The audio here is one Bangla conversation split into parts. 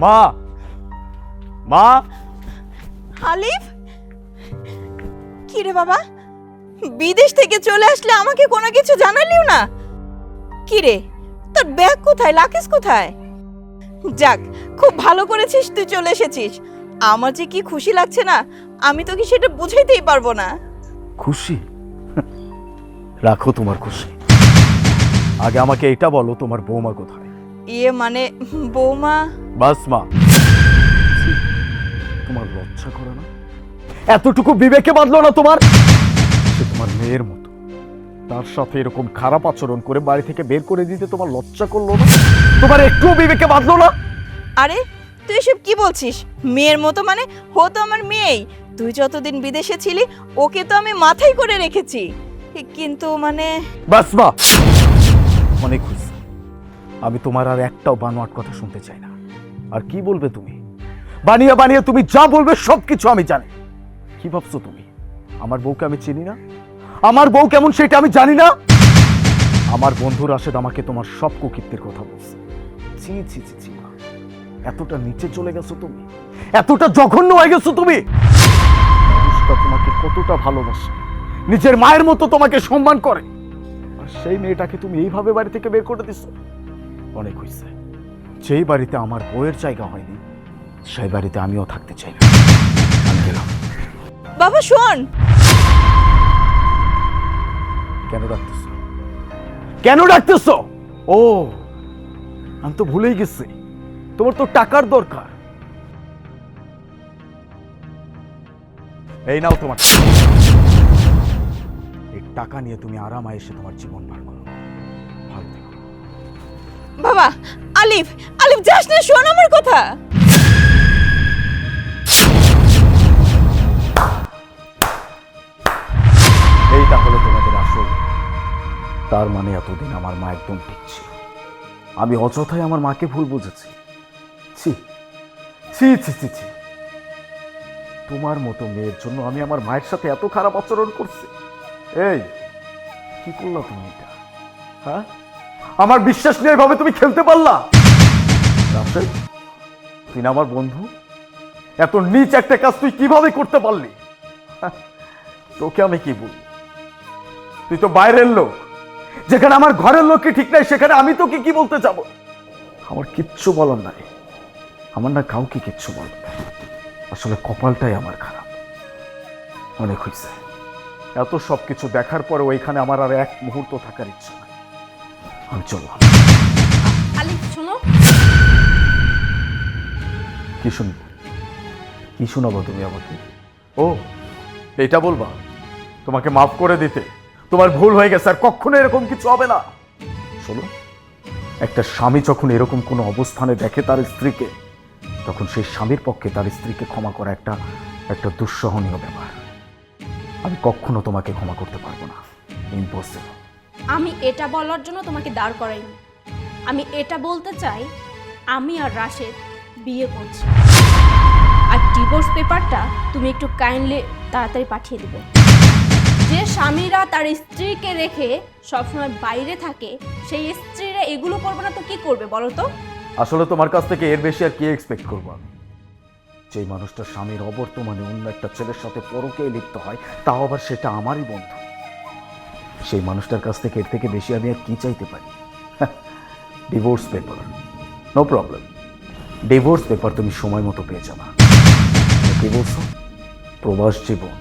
মা! মা! আলিফ কি রে বাবা? বিদেশ থেকে চলে আসলে আমাকে কোনো কিছু জানালিও না? কি রে তোর ব্যাগ কোথায়? লাকেজ কোথায়? যাক খুব ভালো করেছিস তুই চলে এসেছিস। আমার যে কি খুশি লাগছে না আমি তোকে সেটা বুঝাইতেই পারব না। খুশি? রাখো তোমার খুশি। আগে আমাকে এটা বলো তোমার বৌমা কোথায়? ইয়ে মানে বৌমা? বাস মা। তোমার লজ্জা করে না? এতটুকু বিবেকে বাঁধলো না তোমার? সে তোমার মেয়ের মতো। তার সাথে এরকম খারাপ আচরণ করে বাড়ি থেকে বের করে দিতে তোমার লজ্জা করল না? তোমার একটুও বিবেকে বাঁধলো না? আরে তুই এসব কি বলছিস? মেয়ের মতো মানে হো তো আমার মেয়েই। তুই যতদিন বিদেশে ছিলি ওকে তো আমি মাথায় করে রেখেছি। কিন্তু মানে বাস মা অনেক খুশি। আমি তোমার আর একটাও বানোয়াট কথা শুনতে চাই না। আর কি বলবে তুমি? বানিয়ে বানিয়ে তুমি যা বলবে সব কিছু আমি জানি। কি ভাবছ তুমি? আমার বউকে আমি চিনি না? আমার বউ কেমন সেটা আমি জানি না? আমার বন্ধু রাশেদ আমাকে তোমার সব কুকীর্তির কথা বলছে। ছি ছি ছি ছি। এতটা নিচে চলে গেছো তুমি? এতটা জঘন্য হয়ে গেছো তুমি? তোমাকে কতটা ভালোবাসে। নিজের মায়ের মতো তোমাকে সম্মান করে। আর সেই মেয়েটাকে তুমি এইভাবে বাড়ি থেকে বের করে দিছো? অনেক হয়েছে যেই বাড়িতে আমার বউয়ের জায়গা হয়নি সেই বাড়িতে আমিও থাকতে চাই না। আমি গেলাম। বাবা শোন। কেন ডাকতেছ? কেন ডাকতেছ? ও আমি তো ভুলেই গেছি। তোমার তো টাকার দরকার। এই নাও তোমার এই টাকা নিয়ে তুমি আরাম এসে তোমার জীবন পার করো। বাবা, আলিফ আলিফ, যাস না, শোন আমার কথা। এইটা হলো তোমাদের আসল। তার মানে এতদিন আমার মা একদম ঠিক ছিল। আমি অযথাই আমার মাকে ভুল বুঝেছি। ছি ছি ছি ছি ছি। তোমার মতো মেয়ের জন্য আমি আমার মায়ের সাথে এত খারাপ আচরণ করছি। এই, কি করলা তুমি এটা? হ্যাঁ? আমার বিশ্বাস নিয়ে এভাবে তুমি খেলতে পারলা। তুই আমার বন্ধু? এত নিচ একটা কাজ তুই কীভাবে করতে পারলি? হ্যাঁ, তোকে আমি কি বলি তুই তো বাইরের লোক। যেখানে আমার ঘরের লোককে ঠিক নাই সেখানে আমি তোকে কি বলতে যাব? আমার কিচ্ছু বলার নাই। আমার না কাউকে কিচ্ছু বলার নাই। আসলে কপালটাই আমার খারাপ। অনেক হয়েছে এত সব কিছু দেখার পরে ওইখানে আমার আর এক মুহূর্ত থাকার ইচ্ছা আমি চললাম আলিফ শোনো। কি শুনব? কি শোনাবো তুমি আমাকে? ও এটা বলবা? তোমাকে মাফ করে দিতে। তোমার ভুল হয়ে গেছে আর কখনো এরকম কিছু হবে না। শোনো একটা স্বামী যখন এরকম কোনো অবস্থানে দেখে তার স্ত্রীকে তখন সেই স্বামীর পক্ষে তার স্ত্রীকে ক্ষমা করা একটা একটা দুঃসহনীয় ব্যাপার। আমি কখনো তোমাকে ক্ষমা করতে পারব না। ইম্পসিবল আমি এটা বলার জন্য তোমাকে দাঁড় করাইনি। আমি এটা বলতে চাই, আমি আর রাশেদ বিয়ে করছি। আর ডিভোর্স পেপারটা তুমি একটু কাইন্ডলি তাড়াতাড়ি পাঠিয়ে দেবে। যে স্বামীরা তার স্ত্রীকে রেখে সবসময় বাইরে থাকে, সেই স্ত্রীরা এগুলো করবে না তো কি করবে বলো তো? আসলে তোমার কাছ থেকে এর বেশি আর কি এক্সপেক্ট করব আমি? যে মানুষটা স্বামীর অবর্তমানে অন্য একটা ছেলের সাথে পরকে লিপ্ত হয়, তাও আবার সেটা আমারই বন্ধু। সেই মানুষটার কাছ থেকে এর থেকে বেশি আমি আর কি চাইতে পারি? Divorce paper no problem divorce paper তুমি সময় মতো পেয়ে যাবা। কি বলছো? প্রবাস জীবন।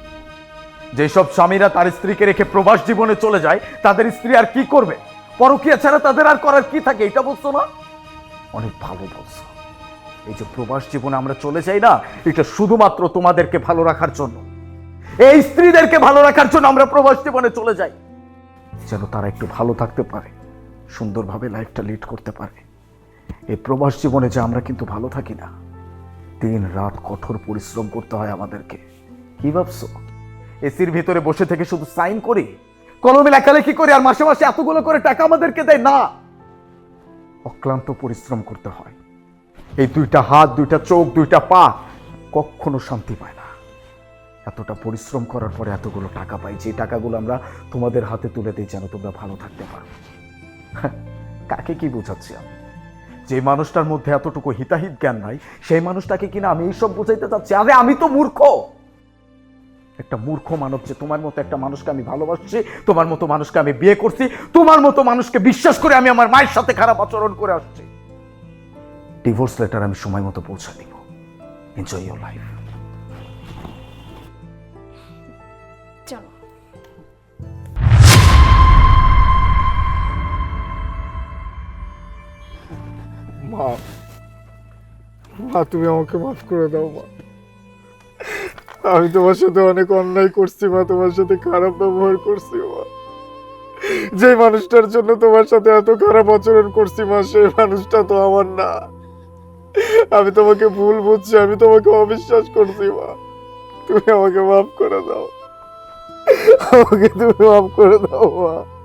যেসব স্বামীরা তার স্ত্রীকে রেখে প্রবাস জীবনে চলে যায়, তাদের স্ত্রী আর কি করবে? পরকীয়া ছাড়া তাদের আর করার কি থাকে, এটা বলছো না? অনেক ভালো বলছো। এই যে প্রবাস জীবনে আমরা চলে যাই না, এটা শুধুমাত্র তোমাদেরকে ভালো রাখার জন্য। এই স্ত্রীদেরকে ভালো রাখার জন্য আমরা প্রবাস জীবনে চলে যাই। যেন তারা একটু ভালো থাকতে পারে, সুন্দরভাবে লাইফটা লিড করতে পারে। এই প্রবাস জীবনে যে আমরা কিন্তু ভালো থাকি না, দিন রাত কঠোর পরিশ্রম করতে হয় আমাদেরকে। কি ভাবছ? এসির ভিতরে বসে থেকে শুধু সাইন করি? কলমে লেখালেখি করি আর মাসে মাসে এতগুলো করে টাকা আমাদেরকে দেয়? না! অক্লান্ত পরিশ্রম করতে হয়। এই দুইটা হাত, দুইটা চোখ, দুইটা পা কখনো শান্তি পায় না। এতটা পরিশ্রম করার পরে এতগুলো টাকা পাই, যে টাকাগুলো আমরা তোমাদের হাতে তুলে দিই যেন তোমরা ভালো থাকতে পারো। কাকে কি বোঝাচ্ছি আমি? যে মানুষটার মধ্যে এতটুকু হিতাহিত জ্ঞান নাই, সেই মানুষটাকে কিনা আমি এইসব বুঝাইতে চাচ্ছি? আরে আমি তো মূর্খ! একটা মূর্খ মানব যে তোমার মতো একটা মানুষকে আমি ভালোবাসছি, তোমার মতো মানুষকে আমি বিয়ে করছি, তোমার মতো মানুষকে বিশ্বাস করে আমি আমার মায়ের সাথে খারাপ আচরণ করে আসছি। ডিভোর্স লেটার আমি সময় মতো পৌঁছে দিব। এনজয় ইউর লাইফ মা, তুমি আমাকে মাফ করে দাও, মা। আমি তোমার সাথে অনেক অন্যায় করছি, মা, তোমার সাথে খারাপ ব্যবহার করছি, মা। যে মানুষটার জন্য তোমার সাথে এত খারাপ আচরণ করছি, মা, সেই মানুষটা তো আমার না। আমি তোমাকে ভুল বুঝছি, আমি তোমাকে অবিশ্বাস করছি, মা। তুমি আমাকে মাফ করে দাও। আমাকে তুমি মাফ করে দাও, মা।